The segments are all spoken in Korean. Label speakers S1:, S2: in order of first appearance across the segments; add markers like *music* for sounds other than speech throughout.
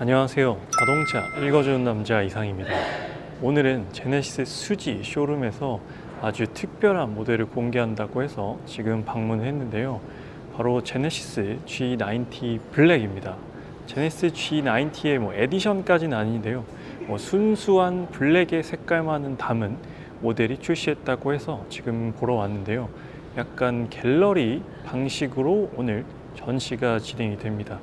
S1: 안녕하세요. 자동차 읽어주는 남자 이상입니다. 오늘은 제네시스 수지 쇼룸에서 아주 특별한 모델을 공개한다고 해서 지금 방문을 했는데요. 바로 제네시스 G90 블랙입니다. 제네시스 G90의 뭐 에디션까지는 아닌데요. 뭐 순수한 블랙의 색깔만은 담은 모델이 출시했다고 해서 지금 보러 왔는데요. 약간 갤러리 방식으로 오늘 전시가 진행이 됩니다.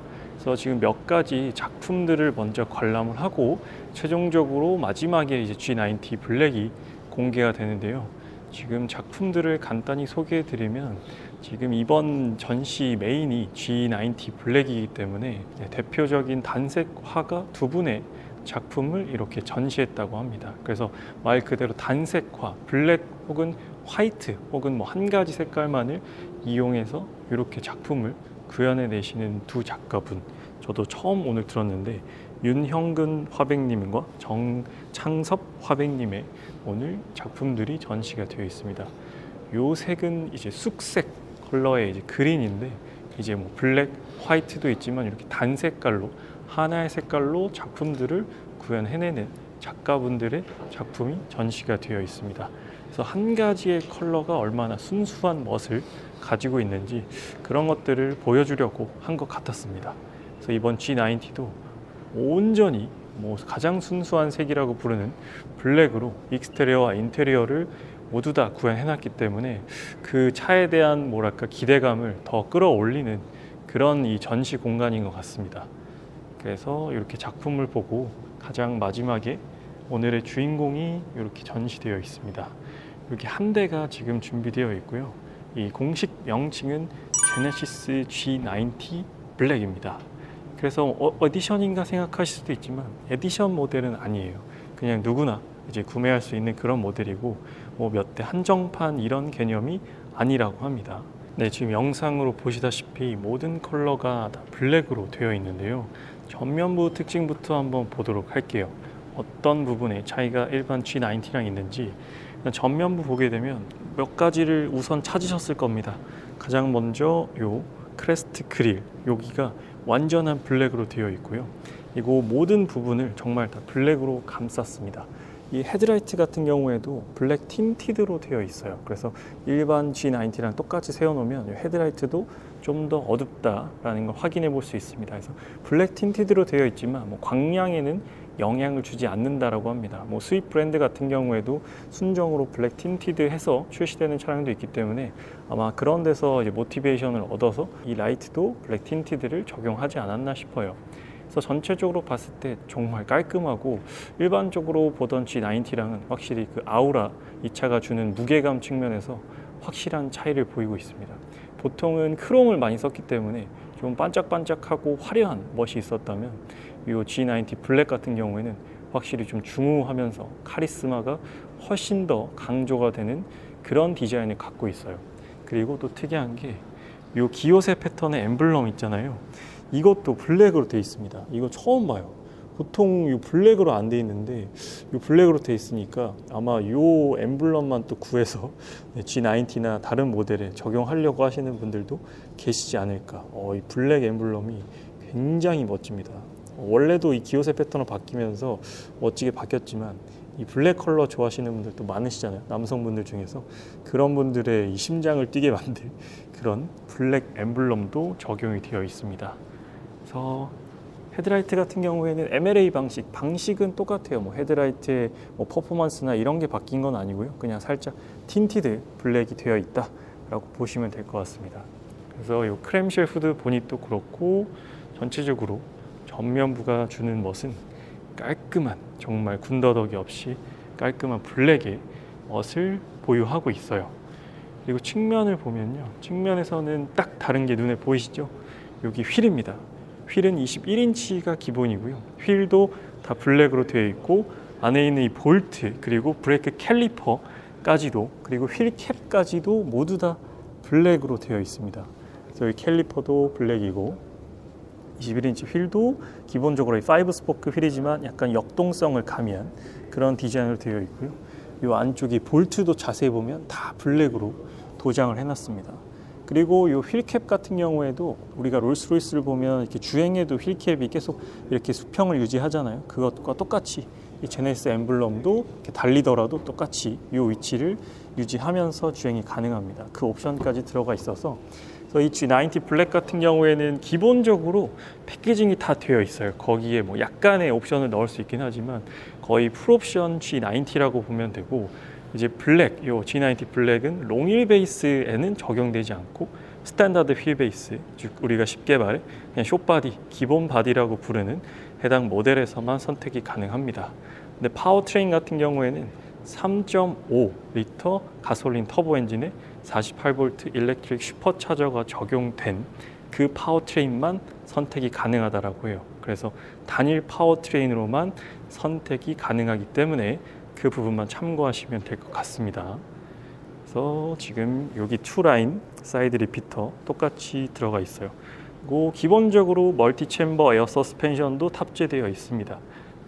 S1: 그래서 지금 몇 가지 작품들을 먼저 관람을 하고 최종적으로 마지막에 이제 G90 블랙이 공개가 되는데요. 지금 작품들을 간단히 소개해 드리면 지금 이번 전시 메인이 G90 블랙이기 때문에 네, 대표적인 단색 화가 두 분의 작품을 이렇게 전시했다고 합니다. 그래서 말 그대로 단색화, 블랙 혹은 화이트 혹은 뭐 한 가지 색깔만을 이용해서 이렇게 작품을 구현해 내시는 두 작가분. 저도 처음 오늘 들었는데 윤형근 화백님과 정창섭 화백님의 오늘 작품들이 전시가 되어 있습니다. 요 색은 이제 쑥색 컬러의 이제 그린인데 이제 뭐 블랙, 화이트도 있지만 이렇게 단 색깔로 하나의 색깔로 작품들을 구현해내는 작가분들의 작품이 전시가 되어 있습니다. 그래서 한 가지의 컬러가 얼마나 순수한 멋을 가지고 있는지 그런 것들을 보여주려고 한 것 같았습니다. 그래서 이번 G90도 온전히 뭐 가장 순수한 색이라고 부르는 블랙으로 익스테리어와 인테리어를 모두 다 구현해놨기 때문에 그 차에 대한 뭐랄까 기대감을 더 끌어올리는 그런 이 전시 공간인 것 같습니다. 그래서 이렇게 작품을 보고 가장 마지막에 오늘의 주인공이 이렇게 전시되어 있습니다. 이렇게 한 대가 지금 준비되어 있고요. 이 공식 명칭은 제네시스 G90 블랙입니다. 그래서 어, 에디션인가 생각하실 수도 있지만 에디션 모델은 아니에요. 그냥 누구나 이제 구매할 수 있는 그런 모델이고 뭐 몇 대 한정판 이런 개념이 아니라고 합니다. 네, 지금 영상으로 보시다시피 모든 컬러가 다 블랙으로 되어 있는데요. 전면부 특징부터 한번 보도록 할게요. 어떤 부분에 차이가 일반 G90랑 있는지 전면부 보게 되면 몇 가지를 우선 찾으셨을 겁니다. 가장 먼저 요 크레스트 그릴 여기가 완전한 블랙으로 되어 있고요. 그리고 모든 부분을 정말 다 블랙으로 감쌌습니다. 이 헤드라이트 같은 경우에도 블랙 틴티드로 되어 있어요. 그래서 일반 G90랑 똑같이 세워놓으면 이 헤드라이트도 좀 더 어둡다라는 걸 확인해 볼 수 있습니다. 그래서 블랙 틴티드로 되어 있지만 뭐 광량에는 영향을 주지 않는다라고 합니다. 뭐 수입 브랜드 같은 경우에도 순정으로 블랙 틴티드 해서 출시되는 차량도 있기 때문에 아마 그런 데서 이제 모티베이션을 얻어서 이 라이트도 블랙 틴티드를 적용하지 않았나 싶어요. 그래서 전체적으로 봤을 때 정말 깔끔하고 일반적으로 보던 G90랑은 확실히 그 아우라 이 차가 주는 무게감 측면에서 확실한 차이를 보이고 있습니다. 보통은 크롬을 많이 썼기 때문에 좀 반짝반짝하고 화려한 멋이 있었다면 이 G90 블랙 같은 경우에는 확실히 좀 중후하면서 카리스마가 훨씬 더 강조가 되는 그런 디자인을 갖고 있어요. 그리고 또 특이한 게 이 기요세 패턴의 엠블럼 있잖아요. 이것도 블랙으로 되어 있습니다. 이거 처음 봐요. 보통 이 블랙으로 안 돼 있는데 이 블랙으로 돼 있으니까 아마 이 엠블럼만 또 구해서 *laughs* G90나 다른 모델에 적용하려고 하시는 분들도 계시지 않을까. 어, 이 블랙 엠블럼이 굉장히 멋집니다. 원래도 이 기요세 패턴으로 바뀌면서 멋지게 바뀌었지만 이 블랙 컬러 좋아하시는 분들도 많으시잖아요. 남성분들 중에서 그런 분들의 이 심장을 뛰게 *laughs* 만들 그런 블랙 엠블럼도 적용이 되어 있습니다. 그래서 헤드라이트 같은 경우에는 MLA 방식, 방식은 똑같아요. 뭐 헤드라이트의 뭐 퍼포먼스나 이런 게 바뀐 건 아니고요. 그냥 살짝 틴티드 블랙이 되어 있다라고 보시면 될 것 같습니다. 그래서 이 크램쉘 후드 보닛도 그렇고 전체적으로 전면부가 주는 멋은 깔끔한 정말 군더더기 없이 깔끔한 블랙의 멋을 보유하고 있어요. 그리고 측면을 보면요. 측면에서는 딱 다른 게 눈에 보이시죠? 여기 휠입니다. 휠은 21인치가 기본이고요. 휠도 다 블랙으로 되어 있고 안에 있는 이 볼트 그리고 브레이크 캘리퍼까지도 그리고 휠 캡까지도 모두 다 블랙으로 되어 있습니다. 그래서 이 캘리퍼도 블랙이고 21인치 휠도 기본적으로 5 스포크 휠이지만 약간 역동성을 가미한 그런 디자인으로 되어 있고요. 이 안쪽이 볼트도 자세히 보면 다 블랙으로 도장을 해놨습니다. 그리고 이 휠캡 같은 경우에도 우리가 롤스로이스를 보면 이렇게 주행에도 휠캡이 계속 이렇게 수평을 유지하잖아요. 그것과 똑같이 이 제네시스 엠블럼도 이렇게 달리더라도 똑같이 이 위치를 유지하면서 주행이 가능합니다. 그 옵션까지 들어가 있어서 그래서 이 G90 블랙 같은 경우에는 기본적으로 패키징이 다 되어 있어요. 거기에 뭐 약간의 옵션을 넣을 수 있긴 하지만 거의 풀옵션 G90라고 보면 되고 이제 블랙, 요 G90 블랙은 롱힐 베이스에는 적용되지 않고 스탠다드 휠 베이스, 즉 우리가 쉽게 말해 그냥 숏바디, 기본 바디라고 부르는 해당 모델에서만 선택이 가능합니다. 근데 파워트레인 같은 경우에는 3.5 리터 가솔린 터보 엔진에 48V 일렉트릭 슈퍼차저가 적용된 그 파워트레인만 선택이 가능하다라고 해요. 그래서 단일 파워트레인으로만 선택이 가능하기 때문에 그 부분만 참고하시면 될 것 같습니다. 그래서 지금 여기 투 라인 사이드 리피터 똑같이 들어가 있어요. 그리고 기본적으로 멀티 챔버 에어 서스펜션도 탑재되어 있습니다.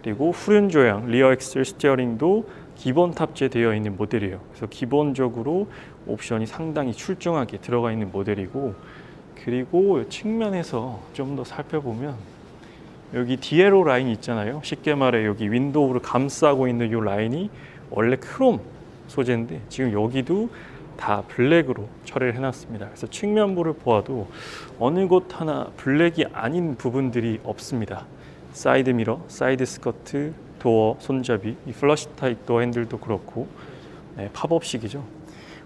S1: 그리고 후륜 조향 리어 엑셀 스티어링도 기본 탑재되어 있는 모델이에요. 그래서 기본적으로 옵션이 상당히 출중하게 들어가 있는 모델이고 그리고 측면에서 좀 더 살펴보면 여기 디에로 라인 있잖아요. 쉽게 말해 여기 윈도우를 감싸고 있는 이 라인이 원래 크롬 소재인데 지금 여기도 다 블랙으로 처리를 해놨습니다. 그래서 측면부를 보아도 어느 곳 하나 블랙이 아닌 부분들이 없습니다. 사이드 미러, 사이드 스커트, 도어, 손잡이, 이 플러시 타입 도어 핸들도 그렇고 네, 팝업식이죠.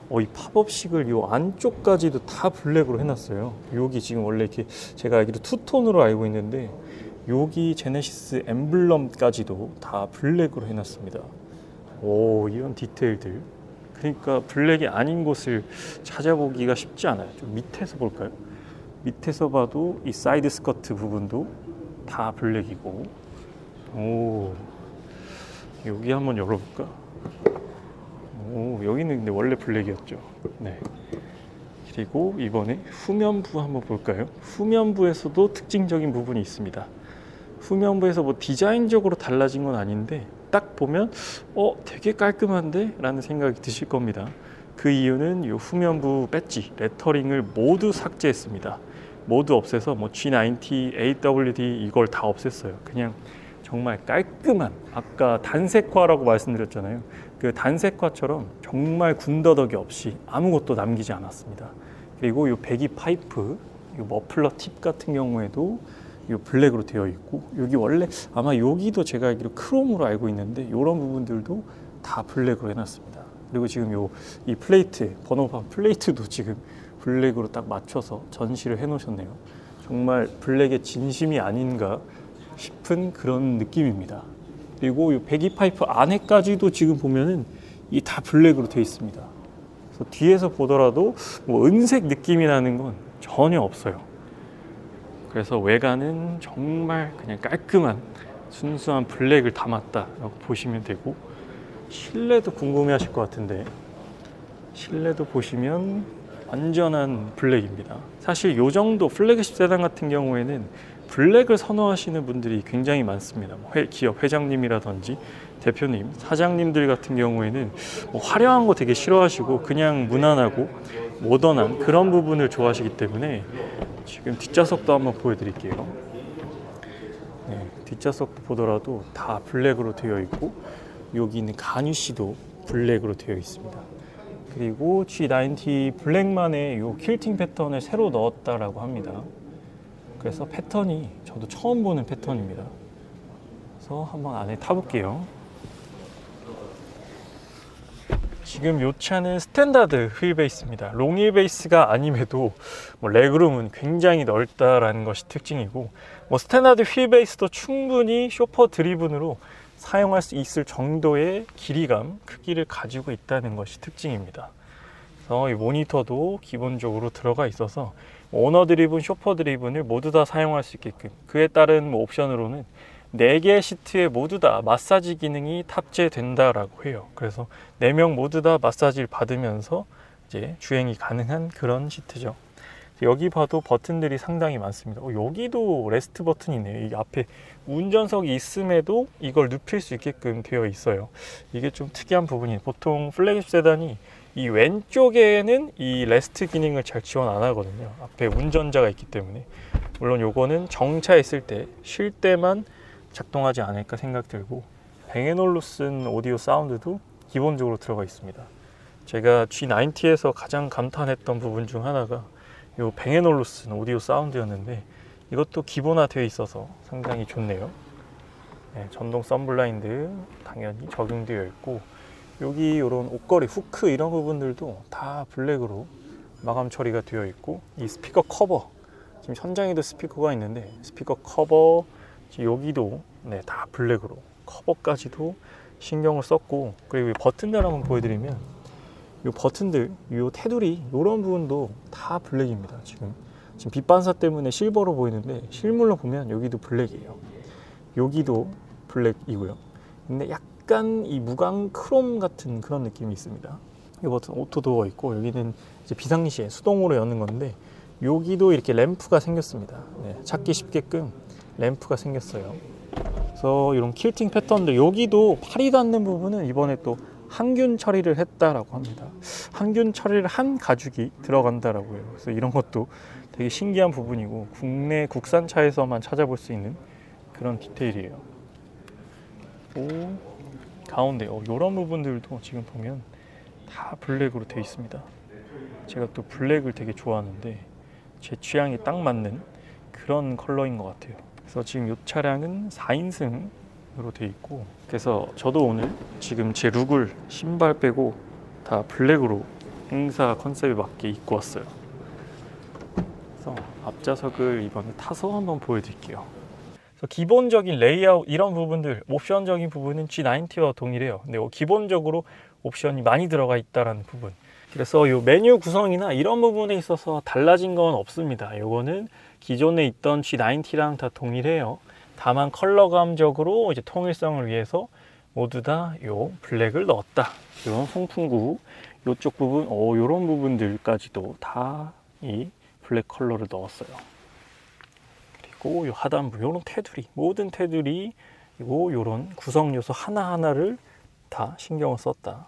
S1: 어, 이 팝업식을 이 안쪽까지도 다 블랙으로 해놨어요. 여기 지금 원래 이렇게 제가 알기로 투톤으로 알고 있는데 여기 제네시스 엠블럼까지도 다 블랙으로 해놨습니다. 오 이런 디테일들. 그러니까 블랙이 아닌 곳을 찾아보기가 쉽지 않아요. 좀 밑에서 볼까요? 밑에서 봐도 이 사이드 스커트 부분도 다 블랙이고. 오 여기 한번 열어볼까? 오 여기는 근데 원래 블랙이었죠. 네. 그리고 이번에 후면부 한번 볼까요? 후면부에서도 특징적인 부분이 있습니다. 후면부에서 뭐 디자인적으로 달라진 건 아닌데 딱 보면 어 되게 깔끔한데 라는 생각이 드실 겁니다. 그 이유는 이 후면부 배지 레터링을 모두 삭제했습니다. 모두 없애서 뭐 G90, AWD 이걸 다 없앴어요. 그냥 정말 깔끔한 아까 단색화라고 말씀드렸잖아요. 그 단색화처럼 정말 군더더기 없이 아무것도 남기지 않았습니다. 그리고 이 배기 파이프, 이 머플러 팁 같은 경우에도 이 블랙으로 되어 있고 여기 원래 아마 여기도 제가 알기로 크롬으로 알고 있는데 이런 부분들도 다 블랙으로 해놨습니다. 그리고 지금 요 이 플레이트 번호판 플레이트도 지금 블랙으로 딱 맞춰서 전시를 해놓으셨네요. 정말 블랙의 진심이 아닌가 싶은 그런 느낌입니다. 그리고 이 배기 파이프 안에까지도 지금 보면은 이 다 블랙으로 되어 있습니다. 그래서 뒤에서 보더라도 뭐 은색 느낌이 나는 건 전혀 없어요. 그래서 외관은 정말 그냥 깔끔한 순수한 블랙을 담았다라고 보시면 되고 실내도 궁금해하실 것 같은데 실내도 보시면 완전한 블랙입니다. 사실 요 정도 플래그십 세단 같은 경우에는 블랙을 선호하시는 분들이 굉장히 많습니다. 뭐 회- 기업 회장님이라든지 대표님, 사장님들 같은 경우에는 뭐 화려한 거 되게 싫어하시고 그냥 무난하고 모던한 그런 부분을 좋아하시기 때문에 지금 뒷좌석도 한번 보여드릴게요. 네, 뒷좌석도 보더라도 다 블랙으로 되어 있고 여기 있는 가뉴시도 블랙으로 되어 있습니다. 그리고 G90 블랙만의 요 퀼팅 패턴을 새로 넣었다라고 합니다. 그래서 패턴이 저도 처음 보는 패턴입니다. 그래서 한번 안에 타볼게요. 지금 요 차는 스탠다드 휠 베이스입니다. 롱휠 베이스가 아님에도 뭐 레그룸은 굉장히 넓다라는 것이 특징이고 뭐 스탠다드 휠 베이스도 충분히 쇼퍼 드리븐으로 사용할 수 있을 정도의 길이감, 크기를 가지고 있다는 것이 특징입니다. 그래서 이 모니터도 기본적으로 들어가 있어서 오너 드리븐, 쇼퍼 드리븐을 모두 다 사용할 수 있게끔 그에 따른 뭐 옵션으로는 4개의 시트에 모두 다 마사지 기능이 탑재된다라고 해요. 그래서 4명 모두 다 마사지를 받으면서 이제 주행이 가능한 그런 시트죠. 여기 봐도 버튼들이 상당히 많습니다. 어, 여기도 레스트 버튼이네요. 이 앞에 운전석이 있음에도 이걸 눕힐 수 있게끔 되어 있어요. 이게 좀 특이한 부분이 보통 플래그십 세단이 이 왼쪽에는 이 레스트 기능을 잘 지원 안 하거든요. 앞에 운전자가 있기 때문에 물론 요거는 정차했을 때 쉴 때만 작동하지 않을까 생각 들고 뱅앤올루슨 오디오 사운드도 기본적으로 들어가 있습니다. 제가 G90에서 가장 감탄했던 부분 중 하나가 요 뱅앤올루슨 오디오 사운드였는데 이것도 기본화되어 있어서 상당히 좋네요. 네, 전동 썬블라인드 당연히 적용되어 있고 여기 이런 옷걸이 후크 이런 부분들도 다 블랙으로 마감 처리가 되어 있고 이 스피커 커버 지금 현장에도 스피커가 있는데 스피커 커버 여기도 네, 다 블랙으로 커버까지도 신경을 썼고 그리고 이 버튼들 한번 보여드리면 이 버튼들 이 테두리 이런 부분도 다 블랙입니다 지금. 지금 빛 반사 때문에 실버로 보이는데 실물로 보면 여기도 블랙이에요. 여기도 블랙이고요. 근데 약간 이 무광 크롬 같은 그런 느낌이 있습니다. 이 버튼 오토 도어 있고 여기는 이제 비상시에 수동으로 여는 건데 여기도 이렇게 램프가 생겼습니다. 네, 찾기 쉽게끔 램프가 생겼어요 그래서 이런 킬팅 패턴들 여기도 팔이 닿는 부분은 이번에 또 항균 처리를 했다라고 합니다. 항균 처리를 한 가죽이 들어간다라고 해요. 그래서 이런 것도 되게 신기한 부분이고 국내 국산차에서만 찾아볼 수 있는 그런 디테일이에요. 오 가운데 어, 이런 부분들도 지금 보면 다 블랙으로 되어 있습니다. 제가 또 블랙을 되게 좋아하는데 제 취향에 딱 맞는 그런 컬러인 것 같아요. 그래서 지금 이 차량은 4인승으로 되어 있고 그래서 저도 오늘 지금 제 룩을 신발 빼고 다 블랙으로 행사 컨셉에 맞게 입고 왔어요. 그래서 앞좌석을 이번에 타서 한번 보여드릴게요. 그래서 기본적인 레이아웃 이런 부분들 옵션적인 부분은 G90와 동일해요. 근데 뭐 기본적으로 옵션이 많이 들어가 있다라는 부분. 그래서 이 메뉴 구성이나 이런 부분에 있어서 달라진 건 없습니다. 요거는 기존에 있던 G90랑 다 동일해요. 다만 컬러감적으로 이제 통일성을 위해서 모두 다 요 블랙을 넣었다. 이런 송풍구 요쪽 부분, 어, 요런 부분들까지도 다 이 블랙 컬러를 넣었어요. 그리고 요 하단부, 요런 테두리, 모든 테두리, 그리고 요런 구성 요소 하나하나를 다 신경을 썼다.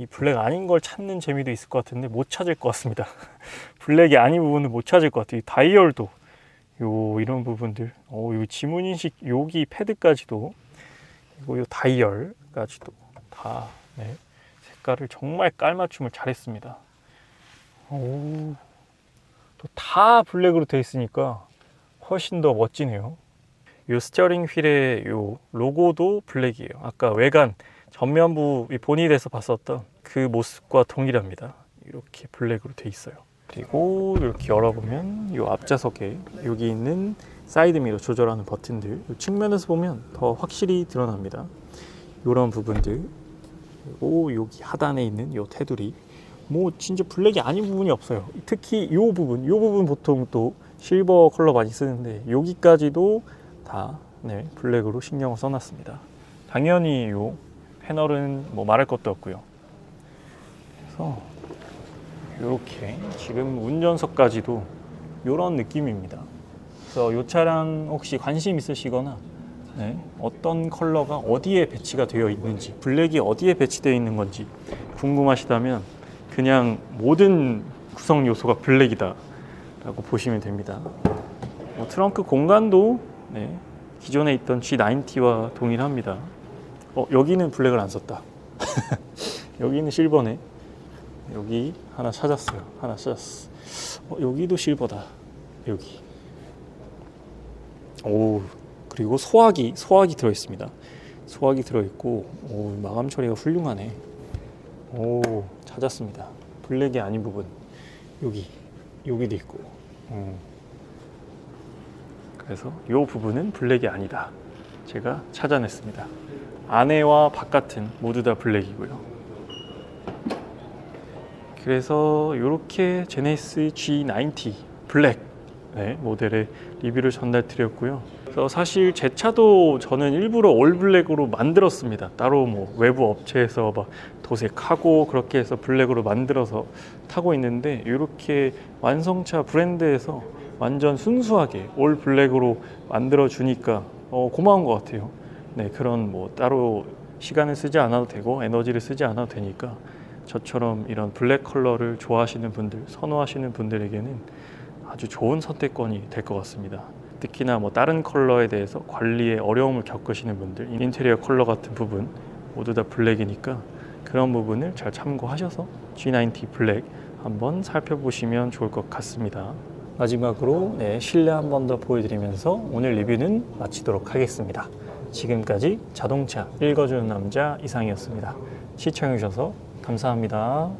S1: 이 블랙 아닌 걸 찾는 재미도 있을 것 같은데 못 찾을 것 같습니다. *laughs* 블랙이 아닌 부분을 못 찾을 것 같아요. 이 다이얼도 요 이런 부분들, 어, 요 지문 인식 여기 패드까지도 그리고 요 다이얼까지도 다 네, 색깔을 정말 깔맞춤을 잘했습니다. 오, 또 다 블랙으로 되어 있으니까 훨씬 더 멋지네요. 요 스티어링 휠의 요 로고도 블랙이에요. 아까 외관 전면부 이 본일에서 봤었던 그 모습과 동일합니다. 이렇게 블랙으로 돼 있어요. 그리고 이렇게 열어보면 이 앞좌석에 여기 있는 사이드 미러 조절하는 버튼들 이 측면에서 보면 더 확실히 드러납니다. 이런 부분들 그리고 여기 하단에 있는 이 테두리 뭐 진짜 블랙이 아닌 부분이 없어요. 특히 이 부분, 이 부분 보통 또 실버 컬러 많이 쓰는데 여기까지도 다 네, 블랙으로 신경을 써놨습니다. 당연히 이 패널은 뭐 말할 것도 없고요. 그래서 이렇게 지금 운전석까지도 이런 느낌입니다. 그래서 이 차량 혹시 관심 있으시거나 네, 어떤 컬러가 어디에 배치가 되어 있는지 블랙이 어디에 배치되어 있는 건지 궁금하시다면 그냥 모든 구성 요소가 블랙이다 라고 보시면 됩니다. 뭐 트렁크 공간도 네, 기존에 있던 G90와 동일합니다. 어, 여기는 블랙을 안 썼다. *laughs* 여기는 실버네. 여기 하나 찾았어요. 하나 찾았어. 어, 여기도 실버다. 여기. 오, 그리고 소화기, 소화기 들어 있습니다. 소화기 들어 있고, 오, 마감 처리가 훌륭하네. 오, 찾았습니다. 블랙이 아닌 부분. 여기, 여기도 있고. 음. 그래서 이 부분은 블랙이 아니다. 제가 찾아냈습니다. 안에와 바깥은 모두 다 블랙이고요. 그래서 이렇게 제네시스 G90 블랙 네, 모델의 리뷰를 전달 드렸고요. 그래서 사실 제 차도 저는 일부러 올 블랙으로 만들었습니다. 따로 뭐 외부 업체에서 막 도색하고 그렇게 해서 블랙으로 만들어서 타고 있는데 이렇게 완성차 브랜드에서 완전 순수하게 올 블랙으로 만들어 주니까 어, 고마운 것 같아요. 네, 그런 뭐 따로 시간을 쓰지 않아도 되고 에너지를 쓰지 않아도 되니까 저처럼 이런 블랙 컬러를 좋아하시는 분들, 선호하시는 분들에게는 아주 좋은 선택권이 될 것 같습니다. 특히나 뭐 다른 컬러에 대해서 관리에 어려움을 겪으시는 분들, 인테리어 컬러 같은 부분 모두 다 블랙이니까 그런 부분을 잘 참고하셔서 G90 블랙 한번 살펴보시면 좋을 것 같습니다. 마지막으로 네, 실내 한 번 더 보여드리면서 오늘 리뷰는 마치도록 하겠습니다. 지금까지 자동차 읽어주는 남자 이상이었습니다. 시청해주셔서 감사합니다.